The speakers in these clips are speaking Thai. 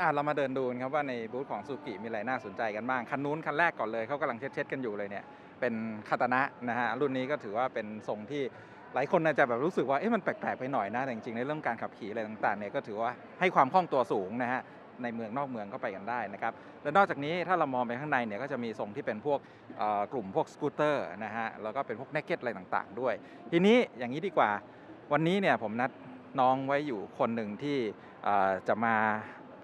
อะเรามาเดินดูกันครับว่าในบูธของซูกิมีอะไรน่าสนใจกันบ้าง คันนู้นคันแรกก่อนเลยเขากำลังเช็ดๆกันอยู่เลยเนี่ย เป็นคาตานะนะฮะ รุ่นนี้ก็ถือว่าเป็นทรงที่หลายคนอาจจะแบบรู้สึกว่า เอ๊ะ มันแปลก ๆ ไปหน่อยนะ แต่จริง ๆ ในเรื่องการขับขี่อะไรต่างๆเนี่ยก็ถือว่าให้ความคล่องตัวสูงนะฮะ ในเมืองนอกเมืองก็ไปกันได้นะครับ และนอกจากนี้ถ้าเรามองไปข้างในเนี่ยก็จะมีทรงที่เป็นพวกกลุ่มพวกสกูตเตอร์นะฮะ แล้วก็เป็นพวกเนกเก็ตอะไรต่างๆ ด้วย ทีนี้อย่างนี้ดีกว่า วันนี้เนี่ยผมนัดน้องไว้อยู่คนหนึ่งที่จะมา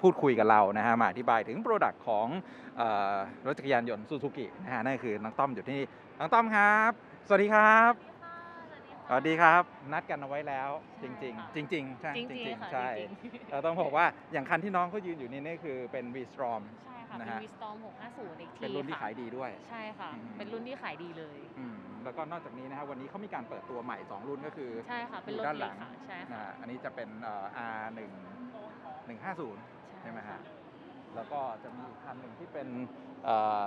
พูดคุยกับเรานะฮะมาอธิบายถึงโปรดักต์ของเออรถจักรยานยนต์ซูซูกินะฮะนั่นก็คือน้องต้อมอยู่ที่นี่น้องต้อมครับ สวัสดีครับสวัสดีครับ นัดกันเอาไว้แล้วจริงค่ะๆจริงๆใช่จริงๆค่ะใช่จริงๆเราต้องบอกว่าอย่างคันที่น้องเขายืนอยู่นี่นี่คือเป็น V Strom ใช่ค่ะนะเป็นฮะวีสตอม650 XT เป็นรุ่นที่ค่ะขายดีด้วย ใช่ค่ะอืมเป็นรุ่นที่ขายดีเลยอืมแล้วก็นอกจากนี้นะครับวันนี้เขามีการเปิดตัวใหม่ 2 รุ่นก็คือใช่ค่ะเป็นรถอยู่ด้านหเล็ลักงค่ะใช่นะค่ะฮะอันนี้จะเป็นเอ่อ R 1 150 ใช่ไหมฮะแล้วก็จะมีอีกคันหนึ่งที่เป็นเอ่อ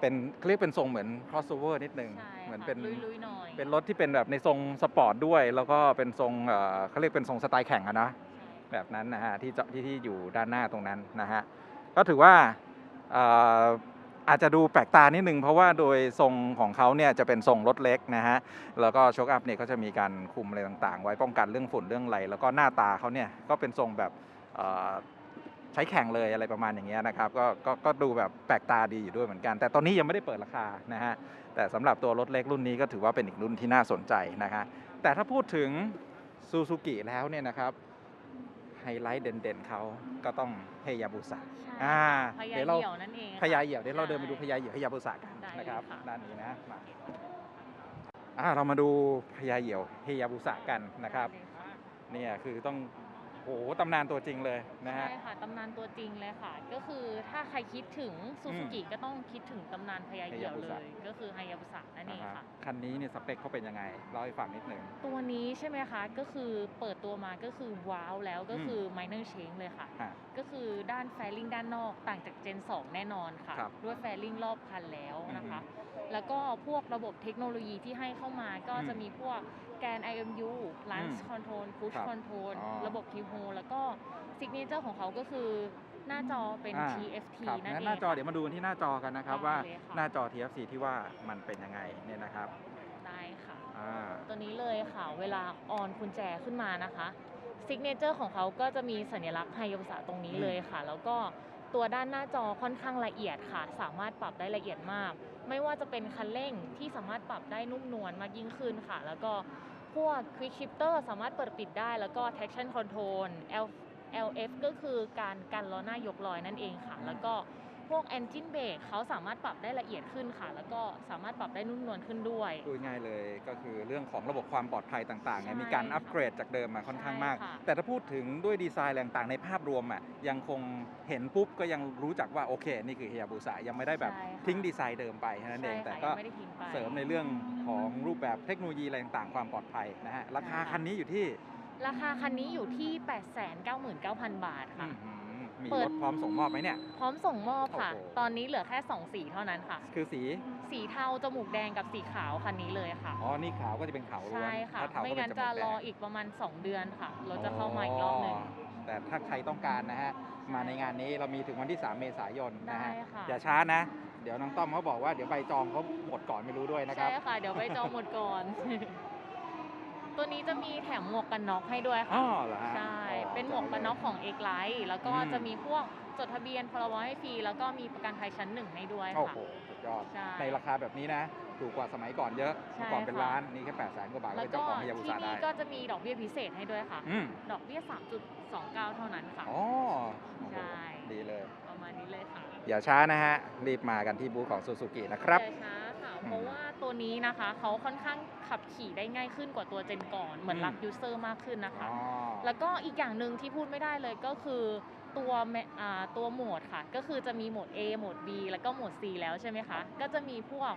เป็นเขาเรียกเป็นทรงเหมือน crossover นิดนึงใช่เหมือนค่ะเป็นลุยๆหน่อยเป็นรถที่เป็นแบบในทรงสปอร์ตด้วย แล้วก็เป็นทรงเอ่อเขาเรียกเป็นทรงสไตล์แข่งอะนะใช่แบบนั้นนะฮะที่จะที่ที่อยู่ด้านหน้าตรงนั้นนะฮะก็ถือว่าเอ่ออาจจะดูแปลกตานิดนึง เพราะว่าโดยทรงของเขาเนี่ยจะเป็นทรงรถเล็กนะฮะแล้วก็โชคอัพเนี่ยก็จะมีการคุมอะไรต่างๆ ไว้ป้องกันเรื่องฝุ่นเรื่องอะไรแล้วก็หน้าตาเขาเนี่ยก็เป็นทรงแบบเอ่อ ใช้แข่งเลยอะไรประมาณอย่างเงี้ยนะครับก็ก็ก็ดูแบบแปลกตาดีอยู่ด้วยเหมือนกัน แต่ตอนนี้ยังไม่ได้เปิดราคานะฮะแต่สำหรับตัวรถเล็กรุ่นนี้ก็ถือว่าเป็นอีกรุ่นที่น่าสนใจนะฮะแต่ถ้าพูดถึงซูซูกิแล้วเนี่ยนะครับไฮไลท์เด่นๆเขาก็ต้องเฮยาบุสะใช่อ่าพญาเดี๋ยวเราเหี่ยวนั่นเองพญาเหยี่ยวเดี๋ยวเราเดินไปดูพใช่ญาเหยี่ยวเฮยาบุสะกันได้นะครับเลยค่ะด้านนี้นะมาอ่าเรามาดูพญาเหยี่ยวเฮยาบุสะกันนะครับได้เลยค่ะเนี่ยคือต้อง โหตำนานตัวจริงเลยนะฮะ ใช่ค่ะ ตำนานตัวจริงเลยค่ะ ก็คือถ้าใครคิดถึงซูซูกิก็ต้องคิดถึงตำนานพญาเหี่ยวฮายาบุเลสะยก็คือไฮยาบุสะนั่นเองนะฮะค่ะ คันนี้เนี่ยสเปคเขาเป็นยังไงเล่าให้ฟังนิดหนึ่ง ตัวนี้ใช่ไหมคะ ก็คือเปิดตัวมาก็คือว้าวแล้วก็อืมคือ minor change เลยค่ะฮะก็คือด้านแฟลิงด้านนอกต่างจาก Gen 2แน่นอนค่ะครับด้วยแฟลิงรอบคันแล้วนะคะอืแล้วก็พวกระบบเทคโนโลยีที่ให้เข้ามาก็อืมจะมีพวกแกน IMU อืม Lance Control Push ครับ Control อ๋อระบบ Key Hole แล้วก็ซิกเนเจอร์ของเขาก็คือหน้าจอเป็น อ่า TFT ครับนั่นงั้นเองหน้าจอค่ะเดี๋ยวมาดูกันที่หน้าจอกันนะครับ ได้ว่าเลยค่ะ หน้าจอ TFC ที่ว่ามันเป็นยังไงเนี่ยนะครับได้ค่ะ อ่าตัวนี้เลยค่ะ เวลาออนกุญแจขึ้นมานะคะซิกเนเจอร์ของเขาก็จะมีสัญลักษณ์ไฮยาบุสะตรงนี้อืมเลยค่ะ แล้วก็ตัวด้านหน้าจอค่อนข้างละเอียดค่ะ สามารถปรับได้ละเอียดมาก ไม่ว่าจะเป็นคันเร่งที่สามารถปรับได้นุ่มนวลมากยิ่งขึ้นค่ะ แล้วก็ พวก Quick Shifter สามารถเปิดปิดได้ แล้วก็ Traction Control L LF ก็คือการกันล้อหน้ายกลอยนั่นเองค่ะ แล้วก็ พวก Engine Brake เขาสามารถปรับได้ละเอียดขึ้นค่ะ แล้วก็สามารถปรับได้นุ่มนวลขึ้นด้วยพูดง่ายเลยก็คือเรื่องของระบบความปลอดภัยต่างๆเนี่ยใช่มีการอัปเกรดจากเดิมมาค่อนข้างมาก ใช่ค่ะ แต่ถ้าพูดถึงด้วยดีไซน์อะไรต่างๆในภาพรวมอะยังคงเห็นปุ๊บก็ยังรู้จักว่าโอเค นี่คือเฮียบุสะยังไม่ได้แบบใช่ค่ะทิ้งดีไซน์เดิมไปแค่นั้นเอง ใช่ค่ะแต่ก็ยังไม่ได้ทิ้งไป เสริมในเรื่องของรูปแบบเทคโนโลยีอะไรต่างๆความปลอดภัยนะฮะราคาใช่ค่ะคันนี้อยู่ที่ราคาคันนี้อยู่ที่ 899,000 บาทค่ะ อื้อหือ มีเปิรด ถพร้อมส่งมอบไหมเนี่ย พร้อมส่งมอบค่ะ โอ้โห ตอนนี้เหลือแค่2สีเท่านั้นค่ะ คือสี สีเทาจมูกแดงกับสีขาวคันนี้เลยค่ะ อ๋อ นี่ขาวก็จะเป็นขาวล้วนใช่ค่ะ ถ้าเทาไม่ก็เป็งั้นนจจะมูกแดรองอีกประมาณ 2 เดือนค่ะ รถจะเข้ามาอีกรอบหนึ่ง แต่ถ้าใครต้องการนะฮะ มาในงานนี้เรามีถึงวันที่ 3 เมษายนนะฮะ ได้ค่ะ อย่าช้านะ เดี๋ยวน้องต้อมเขาบอกว่าเดี๋ยวใบจองเขาหมดก่อนไม่รู้ด้วยนะครับใช่ค่ะ เดี๋ยวไปจองหมดก่อน ตัวนี้จะมีแถมหมวกกันน็อกให้ด้วยอ๋ค่ะอเหรอฮะ ใช่อ๋อ เป็นหมวกกันน็อกของ X Lite แล้วก็อืมจะมีพวกจดทะเบียนพรบให้ฟรีแล้วก็มีประกันภัยชั้นหนึ่งให้ด้วยโอ้ค่ะ โหสุดยอดใช่ในราคาแบบนี้นะ ถูกกว่าสมัยก่อนเยอะใช่เมื่อก่อนเป็นค่ะ ล้านนี่แค่แปดแสนกว่าบาทก็แล้วเป็นเจ้าก็ของพยาบุที่ษาได้นี่ก็จะมีดอกเบี้ยพิเศษให้ด้วยค่ะ อืมดอกเบี้ย 3.29 เท่านั้นค่ะ อ๋อโอ้โหใช่ ดีเลย ประมาณนี้เลยค่ะอย่าช้านะฮะ รีบมากันที่บูธของซูซูกินะครับอย่าช้าค่ะอืม เพราะว่าตัวนี้นะคะเขาค่อนข้างขับขี่ได้ง่ายขึ้นกว่าตัวเจนก่อน เหมือนอืมรักยูเซอร์มากขึ้นนะคะอ๋อแล้วก็อีกอย่างหนึ่งที่พูดไม่ได้เลยก็คือตัวแมอ่าตัวโหมดค่ะ ก็คือจะมีโหมด A โหมด B แล้วก็โหมด C แล้วใช่ไหมคะ ก็จะมีพวก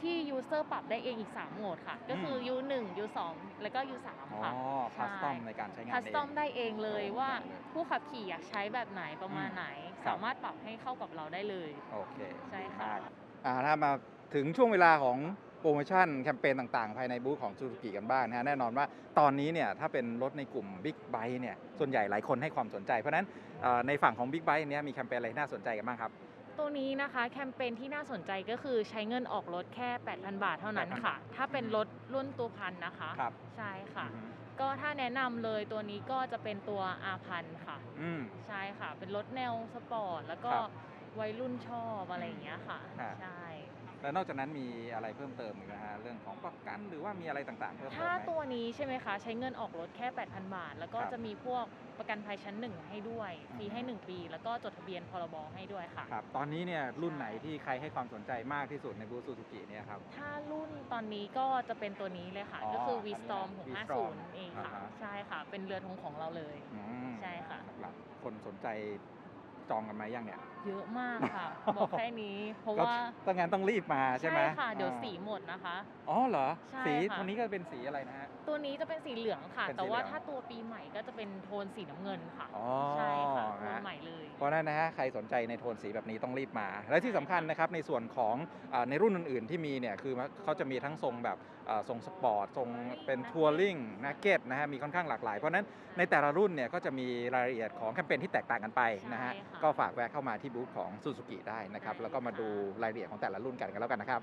ที่ยูเซอร์ปรับได้เองอีก 3 โหมดค่ะ ก็คือม U1 U2 แล้วก็ U3 อ๋อค่ะคัสตอมใช่ในการใช้งานคัสตอมเงได้เองเลยโอ้ว่าได้เลยผู้ขับขี่อยากใช้แบบไหนประมาณอืมไหนครับสามารถปรับให้เข้ากับเราได้เลย โอเค ใช่ดีค่ะมากอ่าถ้ามา ถึงช่วงเวลาของโปรโมชั่นแคมเปญต่างๆ ภายในบูธของ Suzuki กันบ้างนะฮะแน่นอนว่าตอนนี้เนี่ยถ้าเป็นรถในกลุ่ม Big Bike เนี่ยส่วนใหญ่หลายคนให้ความสนใจ เพราะฉะนั้นเอ่อในฝั่งของ Big Bike เนี่ยมีแคมเปญอะไรน่าสนใจกันบ้างครับตัวนี้นะคะแคมเปญที่น่าสนใจก็คือใช้เงินออกรถแค่ 8,000 บาทเท่านั้น8,000ค่ะ ถ้าเป็นรถรุ่นตัวพันนะคะครับใช่ค่ะอืมก็ถ้าแนะนำเลยตัวนี้ก็จะเป็นตัวอาพันค่ะอืมใช่ค่ะ เป็นรถแนวสปอร์ตแล้วก็ครับวัยรุ่นชอบอะไรอย่างเงี้ยค่ะฮะใช่ แล้วนอกจากนั้นมีอะไรเพิ่มเติมอีกนะฮะเรื่องของประกันหรือว่ามีอะไรต่างๆเพิ่มเติมถ้าไหม ตัวนี้ใช่ไหมคะใช้เงินออกรถแค่ 8,000 บาท แล้วก็ครับจะมีพวกประกันภัยชั้นหนึ่งให้ด้วยอืมฟรีให้1ปี แล้วก็จดทะเบียนพรบให้ด้วยค่ะ ครับตอนนี้เนี่ยรุ่นใช่ไหนที่ใครให้ความสนใจมากที่สุดในบูธซูซูกิเนี่ยครับ ถ้ารุ่นตอนนี้ก็จะเป็นตัวนี้เลยค่ะ อ๋อก็คืออันนี้ v นะ s t o r m V-Storm 650 เองค่ะ อ่าฮะ ใช่ค่ะ เป็นเรือธงของเราเลย อืมใช่ค่ะ หลักๆคนสนใจ จองกันไหมยังเนี่ย เยอะมากค่ะ บอกแค่นี้ เพราะก็ว่าต้องงั้นต้องรีบมาใช่ไหมค่ะ เดี๋ยวอ่าสีหมดนะคะ อ๋อเหรอใช่สีค่ะตัวนี้ก็เป็นสีอะไรนะฮะ ตัวนี้จะเป็นสีเหลืองค่ะเป็นสีแต่ว่าเหลืองถ้าตัวปีใหม่ก็จะเป็นโทนสีน้ำเงินค่ะอ๋อใช่ค่ะโทนฮะใหม่เลย เพราะฉะนั้นนะฮะ ใครสนใจในโทนสีแบบนี้ต้องรีบมา และที่สำคัญนะครับในส่วนของอาในรุ่นอื่นๆที่มีเนี่ยคือเขาจะมีทั้งทรงแบบอ่าทรงสปอร์ตทรงเป็นทัวริงนักเก็ตนะฮะมีค่อนข้างหลากหลาย เพราะฉะนั้นในแต่ละรุ่นเนี่ยก็จะมีรายละเอียดของแคมเปญที่แตกต่างกันไปนะฮะใช่ค่ะก็ฝากแวะเข้ามาที่บูธของซูซูกิได้นะครับ แล้วก็มาดูรายละเอียดของแต่ละรุ่นกันกันแล้วกันนะครับ